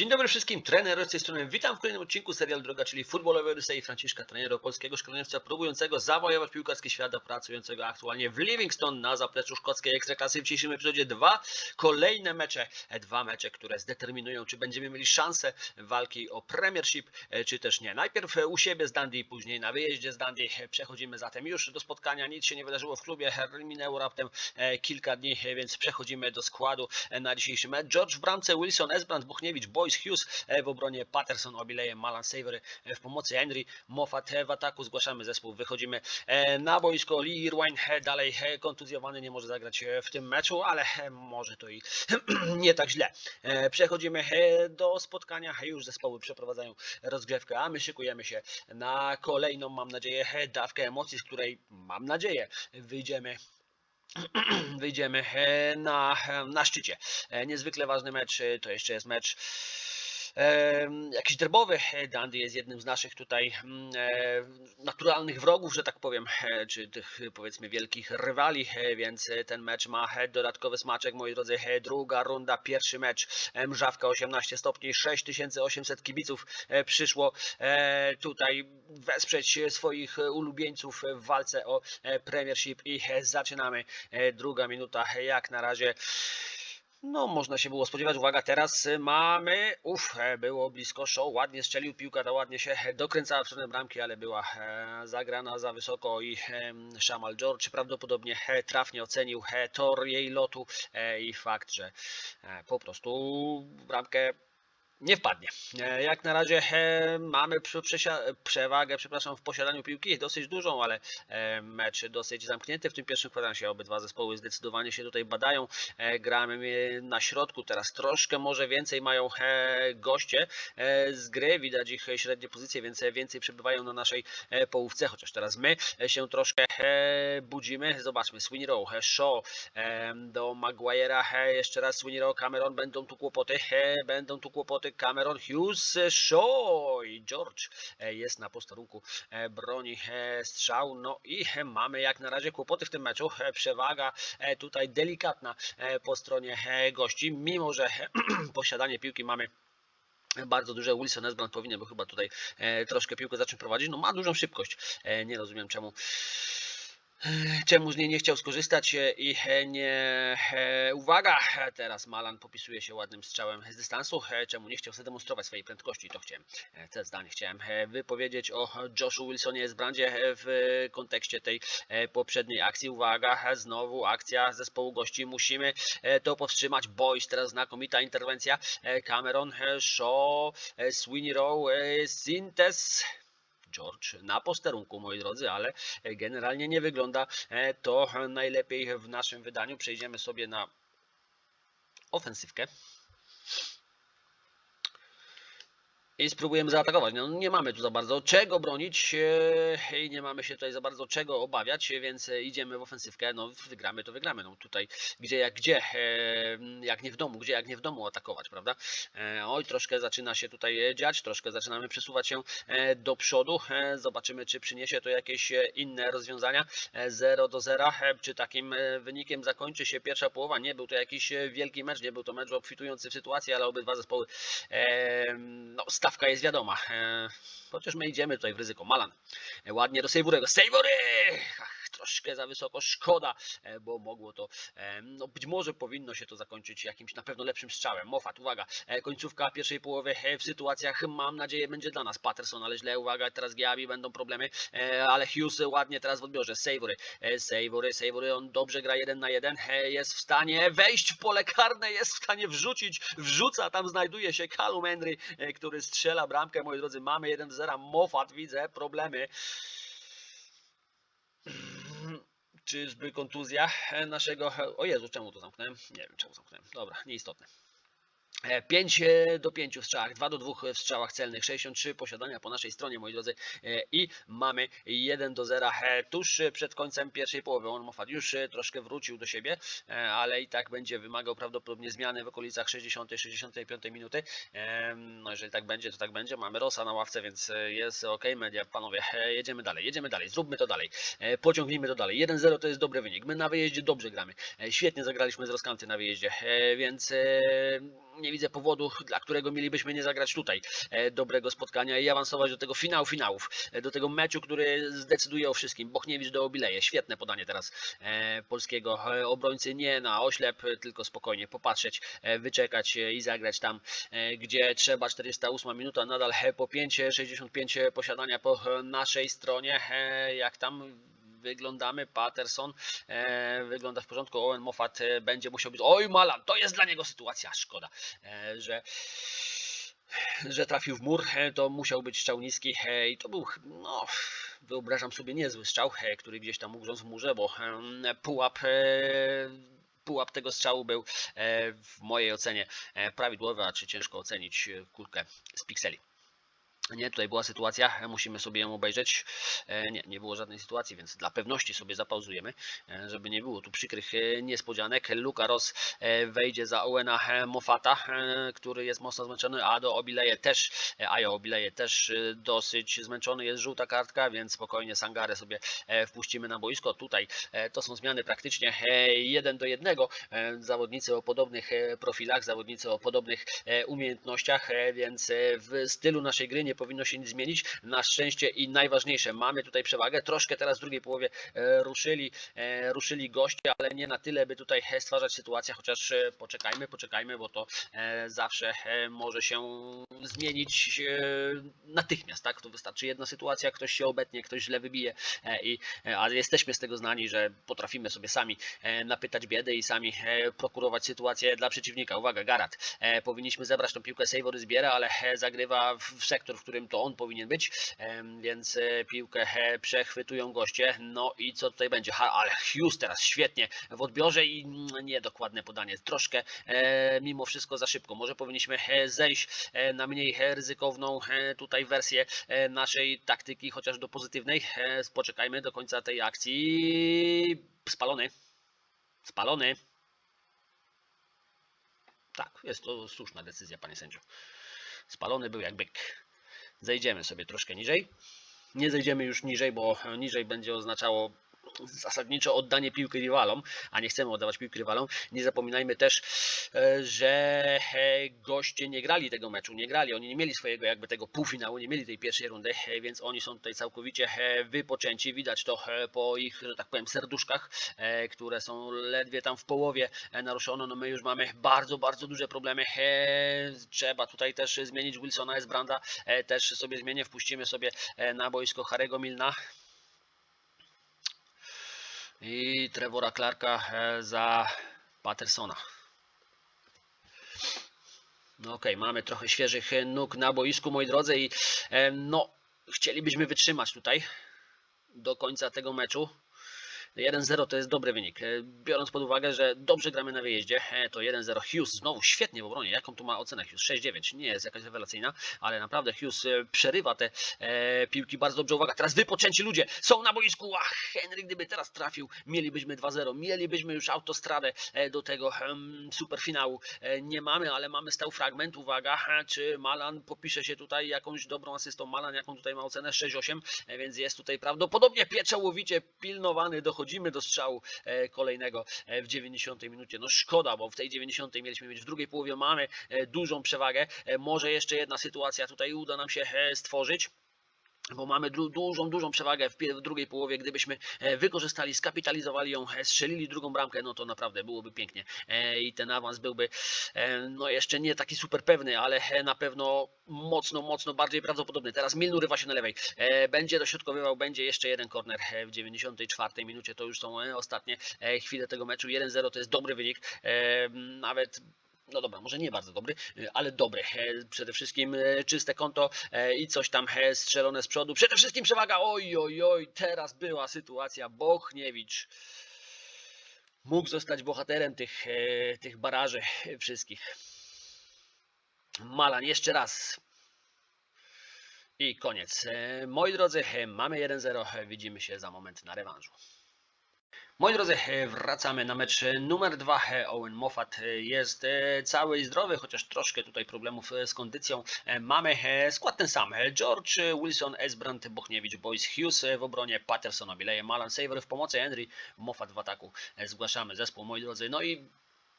Dzień dobry wszystkim, trener z tej strony. Witam w kolejnym odcinku serial Droga, czyli futbolowej Odysei Franciszka, trenera polskiego szkoleniowca próbującego zawojować piłkarskie świata, pracującego aktualnie w Livingston na zapleczu szkockiej ekstraklasy. W dzisiejszym epizodzie dwa kolejne mecze, e, dwa mecze, które zdeterminują, czy będziemy mieli szansę walki o Premiership, e, czy też nie. Najpierw e, u siebie z Dundee, później na wyjeździe z Dundee. Przechodzimy zatem już do spotkania. Nic się nie wydarzyło w klubie, minęło raptem kilka dni, więc przechodzimy do składu na dzisiejszy mecz. George w bramce, Wilson, Esbrand, Buchniewicz, Hughes e, w obronie, Patterson, Obileje, Malan, Savery e, w pomocy, Henry, Moffat w ataku. Zgłaszamy zespół, wychodzimy e, na boisko. Lee Irwine dalej kontuzjowany, nie może zagrać w tym meczu, ale może to i nie tak źle. Przechodzimy do spotkania. Już zespoły przeprowadzają rozgrzewkę, a my szykujemy się na kolejną, mam nadzieję, dawkę emocji, z której mam nadzieję wyjdziemy wyjdziemy e, na, na szczycie. E, Niezwykle ważny mecz, e, to jeszcze jest mecz e, jakiś derbowy. E, Dundee jest jednym z naszych tutaj mm, e, naturalnych wrogów, że tak powiem, e, czy tych powiedzmy wielkich rywali, więc ten mecz ma dodatkowy smaczek, moi drodzy. Druga runda, pierwszy mecz, Mrzawka 18 stopni, 6800 kibiców przyszło tutaj wesprzeć swoich ulubieńców w walce o Premiership i zaczynamy. Druga minuta, jak na razie. No, można się było spodziewać. Uwaga, teraz mamy. Uff, e, było blisko show. Ładnie strzelił piłka, ta ładnie się e, dokręcała w stronę bramki, ale była e, zagrana za wysoko i em, Shamal George prawdopodobnie e, trafnie ocenił e, tor jej lotu e, i fakt, że e, po prostu bramkę nie wpadnie. E, Jak na razie e, mamy przewagę, przepraszam, w posiadaniu piłki dosyć dużą, ale e, mecz dosyć zamknięty w tym pierwszym kwadransie. Obydwa zespoły zdecydowanie się tutaj badają. Gramy na środku, teraz troszkę może więcej mają goście z gry. Widać ich średnie pozycje, więc więcej przebywają na naszej połówce, chociaż teraz my się troszkę budzimy. Zobaczmy, Sweeney Rowe, e, Shaw do Maguire'a, jeszcze raz Sweeney Cameron, będą tu kłopoty, będą tu kłopoty, Cameron, Hughes, e, Shaw i George e, jest na posterunku, e, broni strzał, no i mamy jak na razie kłopoty w tym meczu, przewaga tutaj delikatna po stronie gości, mimo że posiadanie piłki mamy bardzo duże. Wilson Esbrand powinien był chyba tutaj troszkę piłkę zacząć prowadzić. No ma dużą szybkość. Nie rozumiem czemu. E, Czemu z niej nie chciał skorzystać e, i e, nie. E, uwaga! Teraz Malan popisuje się ładnym strzałem z dystansu. Czemu nie chciał zademonstrować swojej prędkości? To chciałem. Te zdanie chciałem wypowiedzieć o Joshu Wilsonie z Brandzie w kontekście tej poprzedniej akcji. Uwaga! Znowu akcja zespołu gości. Musimy to powstrzymać. Boys, teraz znakomita interwencja. Cameron, Shaw, Sweeney Rowe, Sintes. George na posterunku, moi drodzy, ale e, generalnie nie wygląda e, to najlepiej w naszym wydaniu. Przejdziemy sobie na ofensywkę. I spróbujemy zaatakować. No, nie mamy tu za bardzo czego bronić i nie mamy się tutaj za bardzo czego obawiać, więc idziemy w ofensywkę. No, wygramy to wygramy. No, tutaj gdzie jak gdzie, e, jak nie w domu, gdzie jak nie w domu atakować, prawda? E, Oj, troszkę zaczyna się tutaj dziać, troszkę zaczynamy przesuwać się e, do przodu. Zobaczymy, czy przyniesie to jakieś inne rozwiązania. E, 0 do 0. E, Czy takim wynikiem zakończy się pierwsza połowa? Nie był to jakiś wielki mecz, nie był to mecz obfitujący w sytuację, ale obydwa zespoły no, stawka jest wiadoma. E, chociaż my idziemy tutaj w ryzyko. Malan e, ładnie do Sejburego. Sejbury! Troszkę za wysoko, szkoda, e, bo mogło to, e, no być może powinno się to zakończyć jakimś na pewno lepszym strzałem. Moffat, uwaga, e, końcówka pierwszej połowy w sytuacjach, mam nadzieję, będzie dla nas. Patterson, ale źle, uwaga, teraz Giabi będą problemy, ale Hughes ładnie teraz w odbiorze. Savory, Savory, Savory, on dobrze gra jeden na jeden, jest w stanie wejść w pole karne, jest w stanie wrzucić, wrzuca, tam znajduje się Callum Henry, który strzela bramkę, moi drodzy, mamy 1 do 0, Moffat, widzę, problemy. Czyżby kontuzja naszego. O Jezu, czemu to zamknąłem? Nie wiem, czemu zamknąłem. Dobra, nieistotne. 5 do 5 w strzałach, 2 do 2 w strzałach celnych, 63 posiadania po naszej stronie, moi drodzy. E, I mamy 1 do 0 e, tuż przed końcem pierwszej połowy. On Moffat już e, troszkę wrócił do siebie, e, ale i tak będzie wymagał prawdopodobnie zmiany w okolicach 60-65 minuty. E, No jeżeli tak będzie, to tak będzie. Mamy Rosa na ławce, więc e, jest ok, media, panowie. e, Jedziemy dalej, jedziemy dalej, zróbmy to dalej. E, Pociągnijmy to dalej. 1-0 to jest dobry wynik. My na wyjeździe dobrze gramy. E, Świetnie zagraliśmy z Roskanty na wyjeździe, e, więc e, nie widzę powodu, dla którego mielibyśmy nie zagrać tutaj e, dobrego spotkania i awansować do tego finału finałów, e, do tego meczu, który zdecyduje o wszystkim. Bochniewicz do Obileje, świetne podanie teraz e, polskiego obrońcy, nie na oślep, tylko spokojnie popatrzeć, wyczekać i zagrać tam, gdzie trzeba. 48 minuta, nadal po 5, 65 posiadania po naszej stronie, jak tam wyglądamy, Patterson e, wygląda w porządku, Owen Moffat e, będzie musiał być, oj Malan, to jest dla niego sytuacja, szkoda, e, że że trafił w mur, to musiał być strzał niski i to był, no, wyobrażam sobie niezły strzał, który gdzieś tam ugrzązł w murze, bo pułap pułap tego strzału był w mojej ocenie prawidłowy, a czy ciężko ocenić kulkę z pikseli. Nie, tutaj była sytuacja, e, musimy sobie ją obejrzeć. E, Nie, nie było żadnej sytuacji, więc dla pewności sobie zapauzujemy, e, żeby nie było tu przykrych niespodzianek. Luka Ross wejdzie za Owena Moffata, który jest mocno zmęczony, a do Obileje też, e, Ajo Obileje też dosyć zmęczony, jest żółta kartka, więc spokojnie Sangarę sobie wpuścimy na boisko. Tutaj to są zmiany praktycznie jeden do jednego. Zawodnicy o podobnych profilach, zawodnicy o podobnych umiejętnościach, więc w stylu naszej gry nie powinno się nic zmienić. Na szczęście i najważniejsze, mamy tutaj przewagę. Troszkę teraz w drugiej połowie e, ruszyli, e, ruszyli goście, ale nie na tyle, by tutaj e, stwarzać sytuację, chociaż poczekajmy, poczekajmy, bo to zawsze może się zmienić natychmiast, tak? To wystarczy jedna sytuacja, ktoś się obetnie, ktoś źle wybije, i, ale jesteśmy z tego znani, że potrafimy sobie sami napytać biedy i sami prokurować sytuację dla przeciwnika. Uwaga, Garat, powinniśmy zebrać tą piłkę, Savory zbiera, ale zagrywa w sektor, w którym to on powinien być, więc e, piłkę przechwytują goście. No i co tutaj będzie? Ha, ale Hughes teraz świetnie w odbiorze i mm, niedokładne podanie. Troszkę e, mimo wszystko za szybko. Może powinniśmy zejść e, na mniej ryzykowną tutaj wersję naszej taktyki, chociaż do pozytywnej. Poczekajmy do końca tej akcji. Spalony. Spalony. Tak, jest to słuszna decyzja, panie sędzio. Spalony był jak byk. Zejdziemy sobie troszkę niżej. Nie zejdziemy już niżej, bo niżej będzie oznaczało zasadniczo oddanie piłki rywalom, a nie chcemy oddawać piłki rywalom. Nie zapominajmy też, e, że e, goście nie grali tego meczu, nie grali, oni nie mieli swojego jakby tego półfinału, nie mieli tej pierwszej rundy, e, więc oni są tutaj całkowicie wypoczęci. Widać to po ich, że tak powiem, serduszkach, które są ledwie tam w połowie naruszone. No my już mamy bardzo, bardzo duże problemy. Trzeba tutaj też zmienić Wilsona Esbranda, też sobie zmienię, wpuścimy sobie na boisko Harego Milna i Trevora Clarka e, za Pattersona. No okej, mamy trochę świeżych e, nóg na boisku, moi drodzy, i e, no, chcielibyśmy wytrzymać tutaj do końca tego meczu. 1-0 to jest dobry wynik. E, Biorąc pod uwagę, że dobrze gramy na wyjeździe, e, to 1-0 Hughes znowu świetnie w obronie. Jaką tu ma ocenę Hughes? 6-9. Nie jest jakaś rewelacyjna, ale naprawdę Hughes e, przerywa te piłki bardzo dobrze. Uwaga, teraz wypoczęci ludzie są na boisku. Ach, Henry, gdyby teraz trafił, mielibyśmy 2-0. Mielibyśmy już autostradę do tego superfinału. Nie mamy, ale mamy stał fragment. Uwaga, czy Malan popisze się tutaj jakąś dobrą asystą? Malan, jaką tutaj ma ocenę? 6-8, e, więc jest tutaj prawdopodobnie pieczołowicie pilnowany. Dochodzimy do strzału e, kolejnego e, w 90 minucie. No szkoda, bo w tej 90 mieliśmy mieć w drugiej połowie mamy e, dużą przewagę. Może jeszcze jedna sytuacja tutaj uda nam się stworzyć bo mamy du dużą, dużą przewagę w, w drugiej połowie. Gdybyśmy e, wykorzystali, skapitalizowali ją, e, strzelili drugą bramkę, no to naprawdę byłoby pięknie. E, I ten awans byłby e, no jeszcze nie taki super pewny, ale e, na pewno mocno, mocno bardziej prawdopodobny. Teraz Milner urywa się na lewej. E, Będzie dośrodkowywał, będzie jeszcze jeden korner w 94 minucie. To już są ostatnie chwile tego meczu. 1-0 to jest dobry wynik. E, Nawet no dobra, może nie bardzo dobry, e, ale dobry. E, Przede wszystkim e, czyste konto e, i coś tam strzelone z przodu. Przede wszystkim przewaga. Oj, oj, oj, teraz była sytuacja. Bochniewicz mógł zostać bohaterem tych, tych baraży wszystkich. Malan jeszcze raz. I koniec. Moi drodzy, mamy 1-0. e, Widzimy się za moment na rewanżu. Moi drodzy, e, wracamy na mecz numer 2. Owen Moffat e, jest e, cały i zdrowy, chociaż troszkę tutaj problemów e, z kondycją. E, Mamy e, skład ten sam. E, George, e, Wilson, Esbrand, Bochniewicz, Boyce, Hughes e, w obronie, Patterson, Obileje, Malan, Saver w pomocy, Henry, Moffat w ataku. E, Zgłaszamy zespół, moi drodzy. No i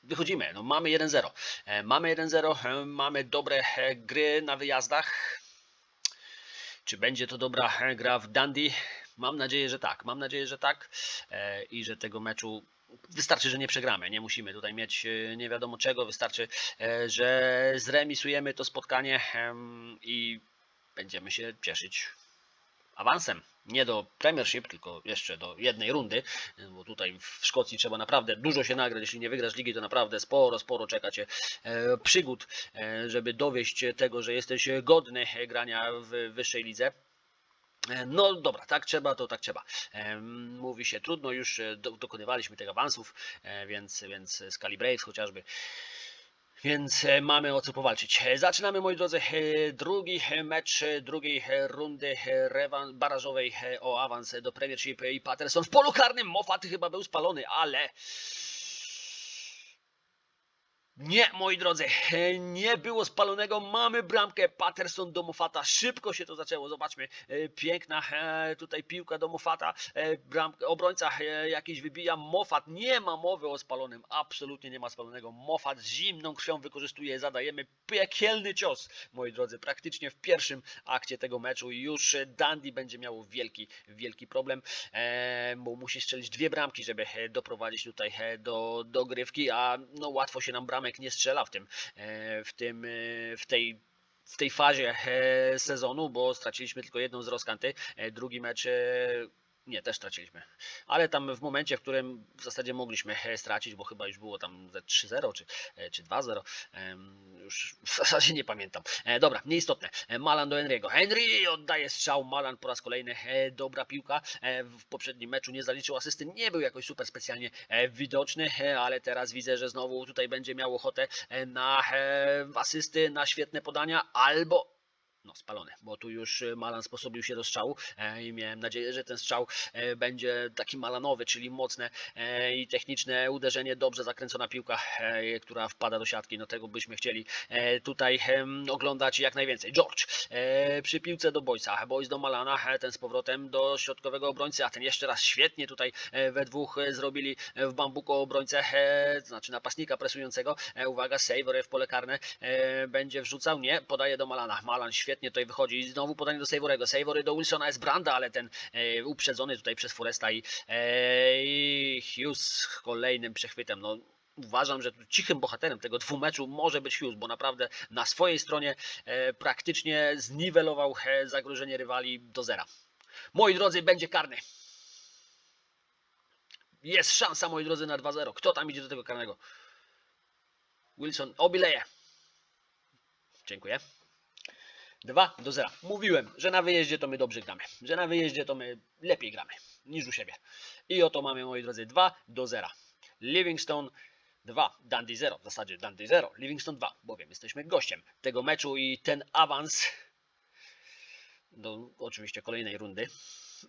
wychodzimy. No, mamy 1-0. E, Mamy 1-0, e, mamy dobre e, gry na wyjazdach. Czy będzie to dobra e, gra w Dundee? Mam nadzieję, że tak. Mam nadzieję, że tak e, i że tego meczu wystarczy, że nie przegramy. Nie musimy tutaj mieć e, nie wiadomo czego. Wystarczy, e, że zremisujemy to spotkanie i będziemy się cieszyć awansem. Nie do Premiership, tylko jeszcze do jednej rundy, bo tutaj w Szkocji trzeba naprawdę dużo się nagrać. Jeśli nie wygrasz ligi, to naprawdę sporo, sporo czeka cię przygód, żeby dowieść tego, że jesteś godny grania w wyższej lidze. E, No dobra, tak trzeba, to tak trzeba. Em, Mówi się trudno, już e, do, dokonywaliśmy tych awansów, e, więc, więc Braves chociażby. Więc e, mamy o co powalczyć. E, Zaczynamy, moi drodzy, e, drugi e, mecz e, drugiej e, rundy e, barażowej e, o awans do Premiership i Patterson w polu karnym. Moffat chyba był spalony, ale nie, moi drodzy, nie było spalonego. Mamy bramkę Patterson do Moffata. Szybko się to zaczęło. Zobaczmy, e, piękna e, tutaj piłka do Moffata. E, Bramka, obrońca jakiś wybija. Moffat nie ma mowy o spalonym. Absolutnie nie ma spalonego. Moffat z zimną krwią wykorzystuje. Zadajemy piekielny cios, moi drodzy. Praktycznie w pierwszym akcie tego meczu już Dandy będzie miało wielki, wielki problem, bo musi strzelić dwie bramki, żeby doprowadzić tutaj do dogrywki, a no łatwo się nam bramek nie strzela w tym, e, w tym, e, w tej w tej fazie e, sezonu, bo straciliśmy tylko jedną z rozkanty. E, drugi mecz nie, też straciliśmy. Ale tam w momencie, w którym w zasadzie mogliśmy e, stracić, bo chyba już było tam ze 3-0 czy, e, czy 2-0, em, już w zasadzie nie pamiętam. E, Dobra, nieistotne. Malan do Henry'ego. Henry oddaje strzał, Malan po raz kolejny. Dobra piłka. W poprzednim meczu nie zaliczył asysty, nie był jakoś super specjalnie widoczny, ale teraz widzę, że znowu tutaj będzie miał ochotę na asysty, na świetne podania, albo no, spalony, bo tu już e, Malan sposobił się do strzału e, i miałem nadzieję, że ten strzał e, będzie taki malanowy, czyli mocne e, i techniczne uderzenie, dobrze zakręcona piłka, która wpada do siatki. No tego byśmy chcieli tutaj oglądać jak najwięcej. George przy piłce do Boysa, Boys do Malana, ten z powrotem do środkowego obrońcy, a ten jeszcze raz świetnie tutaj we dwóch zrobili w bambuko obrońcę, znaczy napastnika presującego. Uwaga, Savory w pole karne będzie wrzucał, nie, podaje do Malana. Malan świetnie tutaj wychodzi i znowu podanie do Savorego. Savory do Wilsona jest Branda, ale ten e, uprzedzony tutaj przez Foresta i, e, Hughes kolejnym przechwytem. No, Uważam, że cichym bohaterem tego dwumeczu może być Hughes, bo naprawdę na swojej stronie e, praktycznie zniwelował e, zagrożenie rywali do zera. Moi drodzy, będzie karny. Jest szansa, moi drodzy, na 2-0. Kto tam idzie do tego karnego? Wilson obileje. Dziękuję. 2 do 0. Mówiłem, że na wyjeździe to my dobrze gramy. Że na wyjeździe to my lepiej gramy niż u siebie. I oto mamy, moi drodzy, 2 do 0. Livingstone 2, Dundee 0. W zasadzie Dundee 0, Livingstone 2, bowiem jesteśmy gościem tego meczu i ten awans do oczywiście kolejnej rundy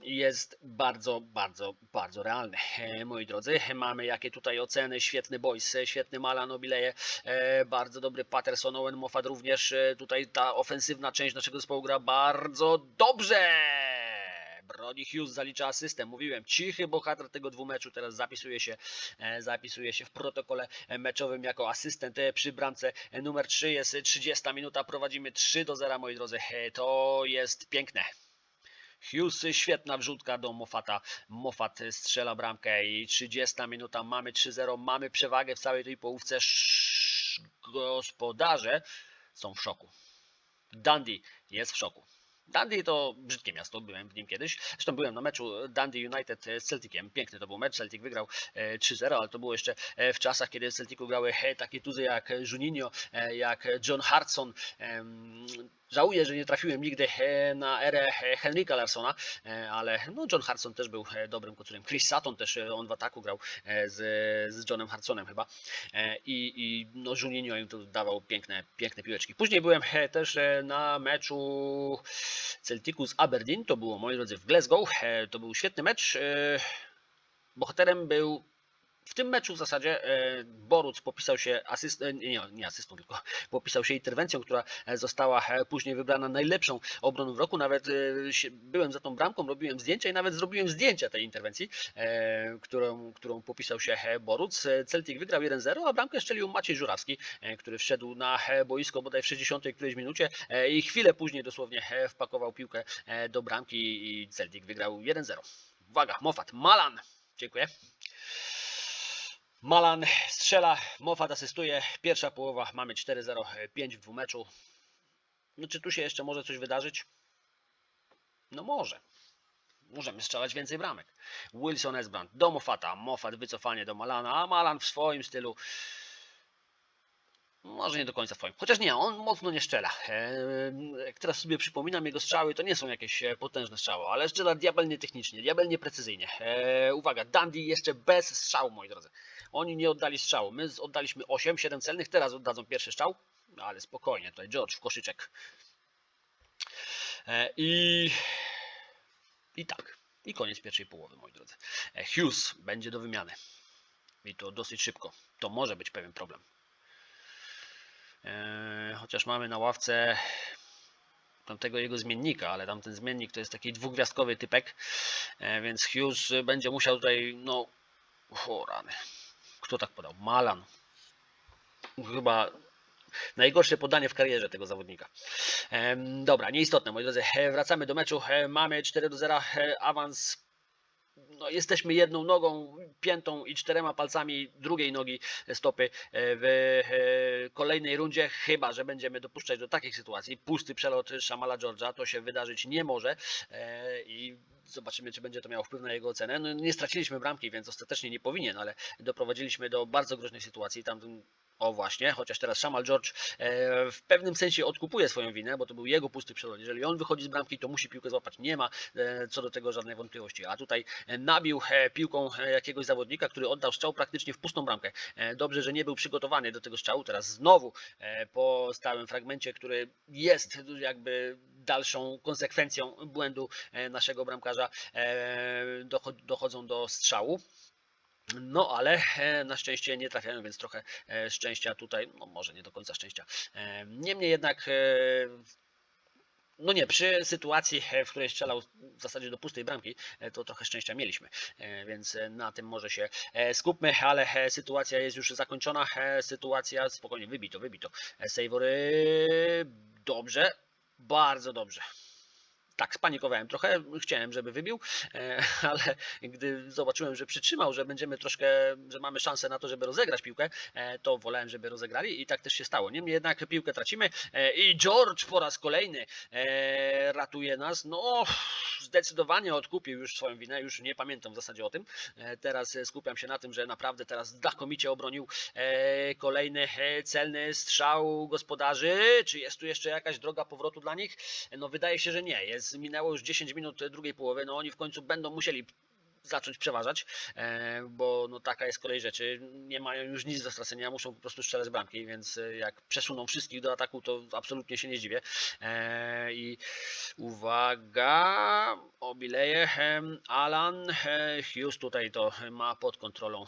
jest bardzo, bardzo, bardzo realny. E, moi drodzy, mamy jakie tutaj oceny, świetny Boys, e, świetny Malan Obileje, e, bardzo dobry Patterson, Owen Moffat również, e, tutaj ta ofensywna część naszego zespołu gra bardzo dobrze. Brody Hughes zalicza asystę. Mówiłem, cichy bohater tego dwumeczu teraz zapisuje się, zapisuje się w protokole meczowym jako asystent przy bramce numer 3. Jest e, 30 minuta, prowadzimy 3 do 0, moi drodzy. To jest piękne. Hughes, świetna wrzutka do Moffata. Moffat strzela bramkę i 30 minuta, mamy 3-0, mamy przewagę w całej tej połówce. Gospodarze są w szoku. Dundee jest w szoku. Dundee to brzydkie miasto, byłem w nim kiedyś. Zresztą byłem na meczu Dundee United z Celticiem. Piękny to był mecz. Celtic wygrał e, 3-0, ale to było jeszcze e, w czasach, kiedy w Celticu grały e, takie tuzy jak Juninho, e, jak John Hartson. Żałuję, że nie trafiłem nigdy e, na erę e, Henryka Larsona, e, ale no John Hartson też był dobrym kocurem. Chris Sutton też, on w ataku grał z, z Johnem Hartsonem chyba. I, i no Juninho im tu dawał piękne, piękne piłeczki. Później byłem też na meczu Celticu z Aberdeen, to było moi drodzy w Glasgow. To był świetny mecz. Bohaterem był w tym meczu w zasadzie e, Boruc popisał się asyst, e, nie, nie asystą, tylko popisał się interwencją, która e, została później wybrana najlepszą obroną w roku. Nawet byłem za tą bramką, robiłem zdjęcia i nawet zrobiłem zdjęcia tej interwencji, którą, którą popisał się Boruc. Celtic wygrał 1-0, a bramkę strzelił Maciej Żurawski, który wszedł na boisko bodaj w 60 którejś minucie i chwilę później dosłownie wpakował piłkę do bramki i Celtic wygrał 1-0. Uwaga, Moffat, Malan. Dziękuję. Malan strzela, Moffat asystuje. Pierwsza połowa, mamy 4-0, 5 w dwumeczu. No czy tu się jeszcze może coś wydarzyć? No może. Możemy strzelać więcej bramek. Wilson Esbrand do Moffata, Moffat wycofanie do Malana, a Malan w swoim stylu może nie do końca swoim. Chociaż nie, on mocno nie strzela. Eee, Jak teraz sobie przypominam, jego strzały to nie są jakieś e, potężne strzały, ale strzela diabelnie technicznie, diabelnie precyzyjnie. Eee, Uwaga, Dandy jeszcze bez strzału, moi drodzy. Oni nie oddali strzału. My oddaliśmy 8, 7 celnych, teraz oddadzą pierwszy strzał. Ale spokojnie, tutaj George w koszyczek. E, I, I tak. I koniec pierwszej połowy, moi drodzy. E, Hughes będzie do wymiany. I to dosyć szybko. To może być pewien problem. E, Chociaż mamy na ławce tamtego jego zmiennika, ale tamten zmiennik to jest taki dwugwiazdkowy typek, e, więc Hughes będzie musiał tutaj, no, o rany. Kto tak podał? Malan. Chyba najgorsze podanie w karierze tego zawodnika. Em, Dobra, nieistotne, moi drodzy. E, Wracamy do meczu. E, Mamy 4 do 0 e, awans. No, jesteśmy jedną nogą, piętą i czterema palcami drugiej nogi stopy e, w e, kolejnej rundzie, chyba że będziemy dopuszczać do takich sytuacji. Pusty przelot Shamala George'a to się wydarzyć nie może e, i zobaczymy, czy będzie to miało wpływ na jego ocenę. No, nie straciliśmy bramki, więc ostatecznie nie powinien, ale doprowadziliśmy do bardzo groźnej sytuacji. Tam o właśnie, chociaż teraz Shamal George w pewnym sensie odkupuje swoją winę, bo to był jego pusty przelot. Jeżeli on wychodzi z bramki, to musi piłkę złapać. Nie ma co do tego żadnej wątpliwości. A tutaj e, nabił e, piłką e, jakiegoś zawodnika, który oddał strzał praktycznie w pustą bramkę. E, Dobrze, że nie był przygotowany do tego strzału. Teraz znowu po stałym fragmencie, który jest jakby dalszą konsekwencją błędu naszego bramkarza, docho- dochodzą do strzału. No, ale na szczęście nie trafiają, więc trochę szczęścia tutaj, no może nie do końca szczęścia. Niemniej jednak, no nie, przy sytuacji, e, w której strzelał w zasadzie do pustej bramki, e, to trochę szczęścia mieliśmy, E, więc na tym może się skupmy, ale sytuacja jest już zakończona, sytuacja, spokojnie, wybito, wybito. Sejwory, dobrze, bardzo dobrze. Tak, spanikowałem trochę, chciałem, żeby wybił, e, ale gdy zobaczyłem, że przytrzymał, że będziemy troszkę, że mamy szansę na to, żeby rozegrać piłkę, e, to wolałem, żeby rozegrali i tak też się stało. Niemniej jednak piłkę tracimy e, i George po raz kolejny ratuje nas. No, zdecydowanie odkupił już swoją winę, już nie pamiętam w zasadzie o tym. Teraz skupiam się na tym, że naprawdę teraz znakomicie obronił kolejny celny strzał gospodarzy. Czy jest tu jeszcze jakaś droga powrotu dla nich? No wydaje się, że nie. Jest, minęło już 10 minut drugiej połowy. No oni w końcu będą musieli zacząć przeważać, e, bo no taka jest kolej rzeczy. Nie mają już nic do stracenia, muszą po prostu strzelać bramki, więc e, jak przesuną wszystkich do ataku, to absolutnie się nie zdziwię. E, I uwaga, obileje Alan Hughes tutaj to ma pod kontrolą.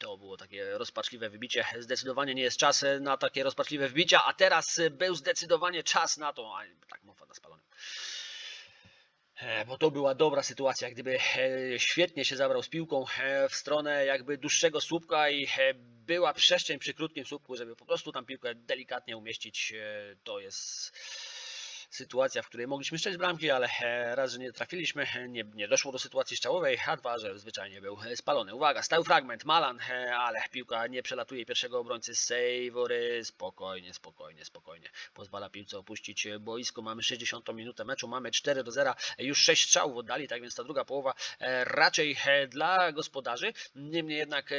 To było takie rozpaczliwe wybicie. Zdecydowanie nie jest czas na takie rozpaczliwe wbicia, a teraz był zdecydowanie czas na to. A, tak, mowa na spalonym. E, Bo to była dobra sytuacja, gdyby e, świetnie się zabrał z piłką e, w stronę jakby dłuższego słupka i była przestrzeń przy krótkim słupku, żeby po prostu tam piłkę delikatnie umieścić. To jest sytuacja, w której mogliśmy strzelić bramki, ale e, raz, że nie trafiliśmy, e, nie, nie doszło do sytuacji strzałowej, a dwa, że zwyczajnie był e, spalony. Uwaga, stały fragment, Malan, ale piłka nie przelatuje pierwszego obrońcy Sejwory. Spokojnie, spokojnie, spokojnie. Pozwala piłce opuścić boisko. Mamy 60 minutę meczu, mamy 4 do 0, e, już 6 strzałów oddali, tak więc ta druga połowa raczej dla gospodarzy. Niemniej jednak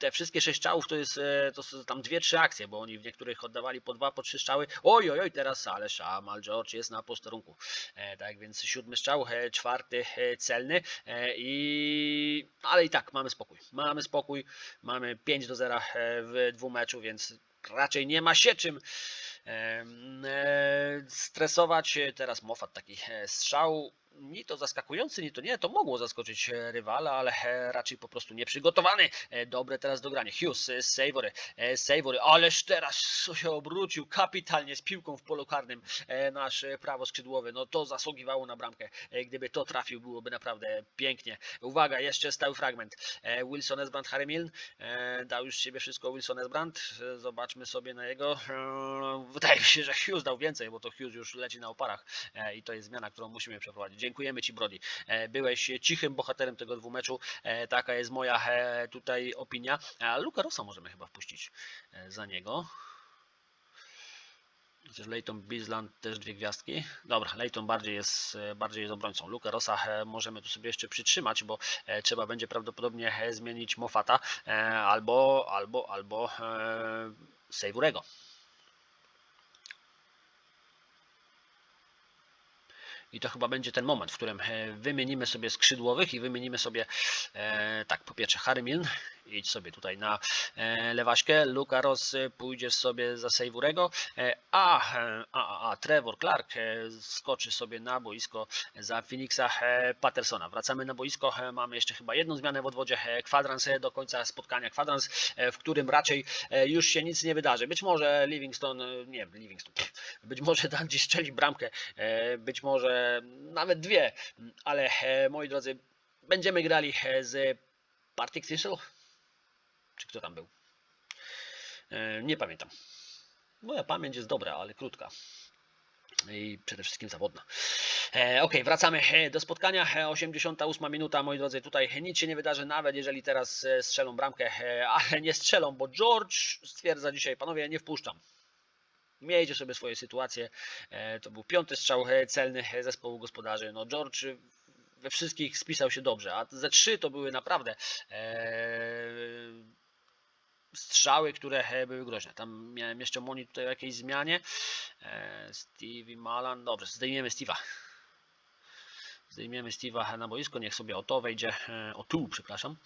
te wszystkie sześć strzałów to jest e, to są tam dwie, trzy akcje, bo oni w niektórych oddawali po dwa, po trzy strzały. Oj, oj, oj, teraz ale Shamal George jest na posterunku. E, tak więc siódmy strzał, e, czwarty celny i ale i tak mamy spokój. Mamy spokój, mamy 5 do 0 e, w dwóch meczu, więc raczej nie ma się czym stresować. Teraz Moffat taki strzał ni to zaskakujący, ni to nie, to mogło zaskoczyć e, rywala, ale e, raczej po prostu nieprzygotowany. E, Dobre teraz dogranie. Hughes, Savory, Savory, ależ teraz się obrócił kapitalnie z piłką w polu karnym nasz prawo skrzydłowy. No to zasługiwało na bramkę. Gdyby to trafił, byłoby naprawdę pięknie. Uwaga, jeszcze stały fragment. Wilson Esbrand, Harry Milne. Dał już siebie wszystko Wilson Esbrand. Zobaczmy sobie na jego. Wydaje mi się, że Hughes dał więcej, bo to Hughes już leci na oparach i to jest zmiana, którą musimy przeprowadzić. Dziękujemy Ci, Brody. E, Byłeś cichym bohaterem tego dwumeczu. E, Taka jest moja e, tutaj opinia. A Luka Rossa możemy chyba wpuścić za niego. Chociaż Leighton Bisland też dwie gwiazdki. Dobra, Leighton bardziej jest, bardziej jest obrońcą. Luka Rossa e, możemy tu sobie jeszcze przytrzymać, bo trzeba będzie prawdopodobnie zmienić Mofata albo, albo, albo Sejwurego. I to chyba będzie ten moment, w którym e, wymienimy sobie skrzydłowych i wymienimy sobie, e, tak, po pierwsze Harry Milne, idź sobie tutaj na e, lewaśkę, Luka Ross e, pójdzie sobie za Sejwurego, e, a, a, a, Trevor Clark skoczy sobie na boisko za Phoenixa Pattersona. Wracamy na boisko, mamy jeszcze chyba jedną zmianę w odwodzie, kwadrans do końca spotkania, kwadrans, w którym raczej już się nic nie wydarzy. Być może Livingston, nie Livingston, być może Dundee strzeli bramkę, być może nawet dwie, ale moi drodzy, będziemy grali z Partick Thistle, czy kto tam był? E, Nie pamiętam. Moja pamięć jest dobra, ale krótka. I przede wszystkim zawodna. E, ok, wracamy e, do spotkania. E, 88 minuta, moi drodzy. Tutaj nic się nie wydarzy, nawet jeżeli teraz e, strzelą bramkę, e, ale nie strzelą, bo George stwierdza dzisiaj, panowie, nie wpuszczam. Miejcie sobie swoje sytuacje. E, To był piąty strzał e, celny e, zespołu gospodarzy. No George we wszystkich spisał się dobrze, a ze trzy to były naprawdę e, strzały, które e, były groźne. Tam miałem jeszcze Moni tutaj o jakiejś zmianie. E, Stevie Malan, dobrze, zdejmiemy Steve'a. Zdejmiemy Steve'a na boisko, niech sobie o to wejdzie, e, o tu, przepraszam.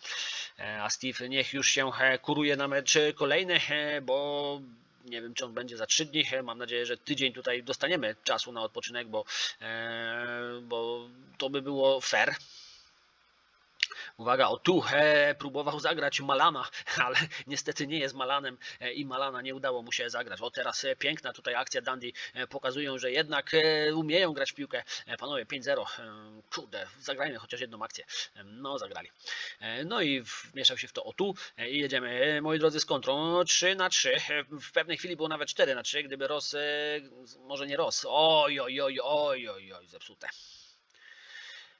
A Steve niech już się kuruje na mecz kolejny, bo nie wiem, czy on będzie za 3 dni. Mam nadzieję, że tydzień tutaj dostaniemy czasu na odpoczynek, bo, bo to by było fair. Uwaga, o tu e, próbował zagrać Malana, ale niestety nie jest Malanem e, i Malana nie udało mu się zagrać. O teraz e, piękna tutaj akcja Dandy e, pokazują, że jednak umieją grać w piłkę. Panowie 5-0, e, kurde, zagrajmy chociaż jedną akcję. No zagrali. No i wmieszał się w to o tu i jedziemy, moi drodzy, z kontrą 3 na 3. E, W pewnej chwili było nawet 4 na 3, gdyby Ros, może nie Ros, oj, oj, oj, oj, oj, oj, zepsute.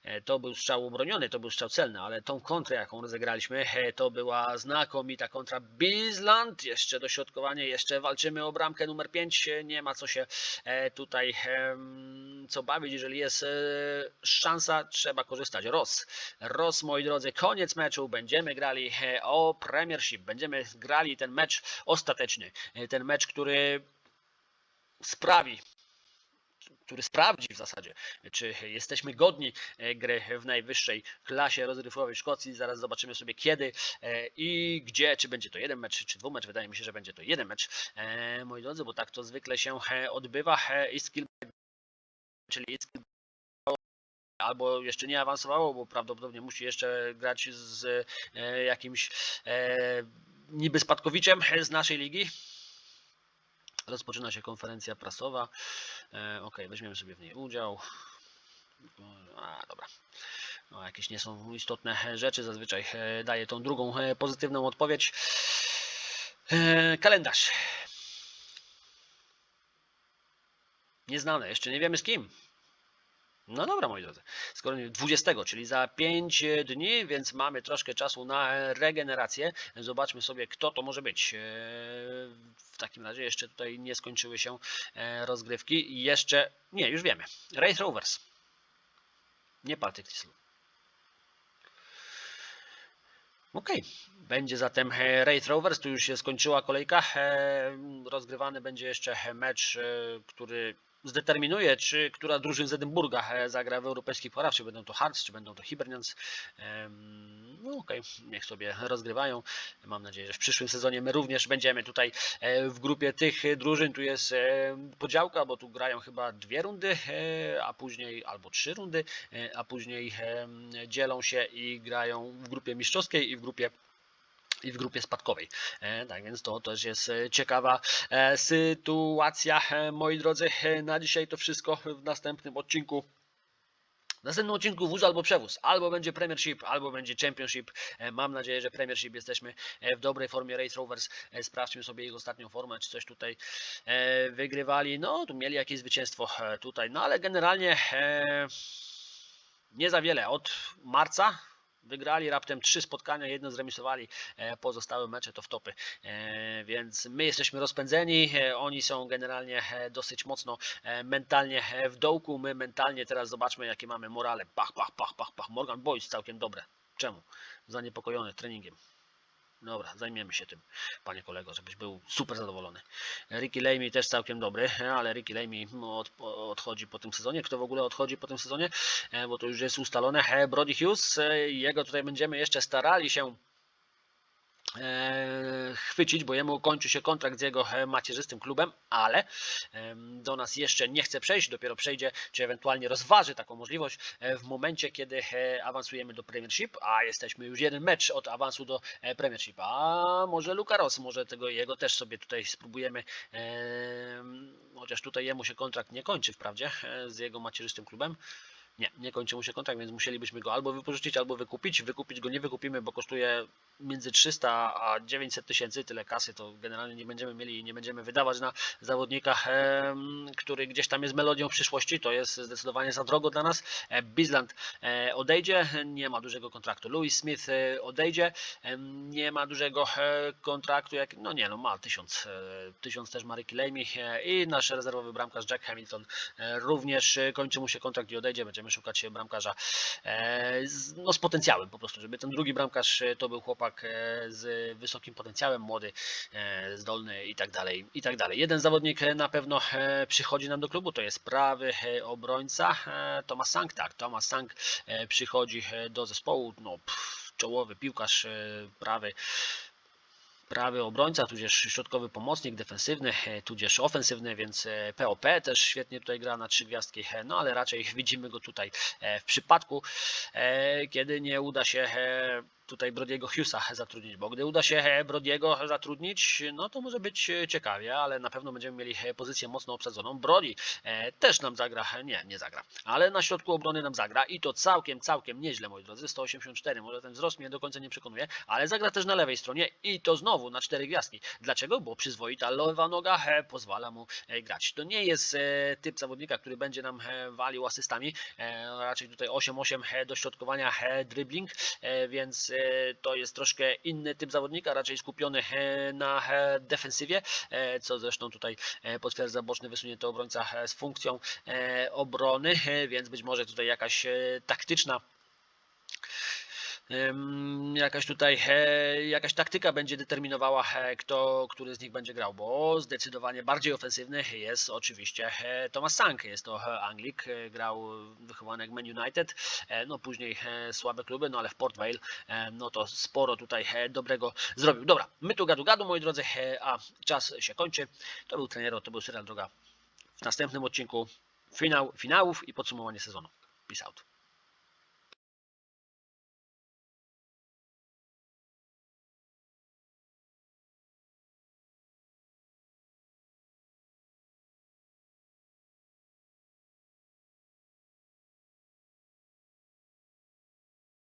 E, To był strzał obroniony, to był strzał celny, ale tą kontrę, jaką rozegraliśmy, to była znakomita kontra Bisland. Jeszcze dośrodkowanie, jeszcze walczymy o bramkę numer 5. Nie ma co się e, tutaj co bawić, jeżeli jest e, szansa, trzeba korzystać. Ross, Ross, moi drodzy, koniec meczu. Będziemy grali o Premiership, będziemy grali ten mecz ostateczny. Ten mecz, który sprawi, który sprawdzi w zasadzie, czy jesteśmy godni e, gry w najwyższej klasie rozrywkowej Szkocji. Zaraz zobaczymy sobie kiedy e, i gdzie, czy będzie to jeden mecz, czy dwumecz. Wydaje mi się, że będzie to jeden mecz, e, moi drodzy, bo tak to zwykle się odbywa. E, Iskil, czyli Iskil albo jeszcze nie awansowało, bo prawdopodobnie musi jeszcze grać z jakimś niby spadkowiczem z naszej ligi. Rozpoczyna się konferencja prasowa. E, ok, weźmiemy sobie w niej udział. A, dobra. No, jakieś nie są istotne rzeczy. Zazwyczaj e, daję tą drugą e, pozytywną odpowiedź. Kalendarz. Nieznane, jeszcze nie wiemy z kim. No dobra, moi drodzy. Skoro nie- 20, czyli za 5 dni, więc mamy troszkę czasu na regenerację. Zobaczmy sobie, kto to może być. E, W takim razie jeszcze tutaj nie skończyły się e, rozgrywki. Jeszcze, nie, już wiemy. Wraith Rovers. Nie Partick Thistle. Okej, będzie zatem e, Wraith Rovers, tu już się skończyła kolejka. E, Rozgrywany będzie jeszcze mecz, e, który zdeterminuje, czy która drużyn z Edynburga e, zagra w europejskich pucharach, czy będą to Hearts, czy będą to Hibernians. No okej, niech sobie rozgrywają. Mam nadzieję, że w przyszłym sezonie my również będziemy tutaj e, w grupie tych drużyn. Tu jest e, podziałka, bo tu grają chyba dwie rundy, a później albo trzy rundy, a później dzielą się i grają w grupie mistrzowskiej i w grupie i w grupie spadkowej. E, tak więc to też jest e, ciekawa e, sytuacja. Moi drodzy, na dzisiaj to wszystko w następnym odcinku. W następnym odcinku wóz albo przewóz. Albo będzie Premiership, albo będzie Championship. Mam nadzieję, że Premiership jesteśmy w dobrej formie. Race Rovers, sprawdźmy sobie ich ostatnią formę, czy coś tutaj wygrywali. No, tu mieli jakieś zwycięstwo tutaj, no ale generalnie nie za wiele. Od marca wygrali raptem trzy spotkania, jedno zremisowali, e, pozostałe mecze to wtopy. E, Więc my jesteśmy rozpędzeni, e, oni są generalnie dosyć mocno mentalnie w dołku, my mentalnie teraz zobaczmy jakie mamy morale. Pach, pach, pach, pach, pach. Morgan Boyce całkiem dobre. Czemu? Zaniepokojony treningiem. Dobra, zajmiemy się tym, panie kolego, żebyś był super zadowolony. Ricky Lamy też całkiem dobry, ale Ricky Lamy od, odchodzi po tym sezonie. Kto w ogóle odchodzi po tym sezonie? E, Bo to już jest ustalone. E, Brody Hughes, e, jego tutaj będziemy jeszcze starali się chwycić, bo jemu kończy się kontrakt z jego e, macierzystym klubem, ale do nas jeszcze nie chce przejść, dopiero przejdzie, czy ewentualnie rozważy taką możliwość e, w momencie, kiedy e, awansujemy do Premiership, a jesteśmy już jeden mecz od awansu do e, Premiership, a może Luka Ross, może tego jego też sobie tutaj spróbujemy, em, chociaż tutaj jemu się kontrakt nie kończy wprawdzie e, z jego macierzystym klubem, nie, nie kończy mu się kontrakt, więc musielibyśmy go albo wypożyczyć, albo wykupić. Wykupić go nie wykupimy, bo kosztuje między 300 a 900 tysięcy, tyle kasy, to generalnie nie będziemy mieli i nie będziemy wydawać na zawodnika, który gdzieś tam jest melodią przyszłości. To jest zdecydowanie za drogo dla nas. E, Bisland e, odejdzie, nie ma dużego kontraktu. Louis Smith e, odejdzie, nie ma dużego kontraktu, jak, no nie, no ma tysiąc, e, tysiąc też ma Ricky Lamy e, i nasz rezerwowy bramkarz Jack Hamilton również kończy mu się kontrakt i odejdzie. Będziemy szukać bramkarza e, no, z potencjałem po prostu, żeby ten drugi bramkarz e, to był chłopak e, z wysokim potencjałem, młody, zdolny i tak dalej, i tak dalej. Jeden zawodnik na pewno przychodzi nam do klubu, to jest prawy obrońca Thomas Sang, tak, Thomas Sang e, przychodzi do zespołu, no pff, czołowy piłkarz prawy, prawy obrońca, tudzież środkowy pomocnik defensywny, e, tudzież ofensywny, więc e, POP też świetnie tutaj gra na trzy gwiazdki, e, no ale raczej widzimy go tutaj e, w przypadku, e, kiedy nie uda się e, tutaj Brodiego Hughesa zatrudnić, bo gdy uda się e, Brodiego zatrudnić, no to może być e, ciekawie, ale na pewno będziemy mieli e, pozycję mocno obsadzoną. Brody też nam zagra, nie, nie zagra, ale na środku obrony nam zagra i to całkiem, całkiem nieźle, moi drodzy, 184, może ten wzrost mnie do końca nie przekonuje, ale zagra też na lewej stronie i to znowu na cztery gwiazdki. Dlaczego? Bo przyzwoita lewa noga pozwala mu grać. To nie jest typ zawodnika, który będzie nam walił asystami, raczej tutaj 8-8 e, dośrodkowania, dribbling, więc to jest troszkę inny typ zawodnika, raczej skupiony e, na e, defensywie, e, co zresztą tutaj potwierdza boczny wysunięty obrońca z funkcją obrony, więc być może tutaj jakaś taktyczna jakaś tutaj e, jakaś taktyka będzie determinowała, e, kto, który z nich będzie grał, bo zdecydowanie bardziej ofensywny jest oczywiście e, Thomas Sank, jest to e, Anglik, e, grał wychowany jak Man United, e, no później e, słabe kluby, no ale w Port Vale, e, no to sporo tutaj e, dobrego zrobił. Dobra, my tu gadu gadu moi drodzy, e, a czas się kończy. To był Trenero, to był serial Droga. W następnym odcinku finał, finałów i podsumowanie sezonu. Peace out.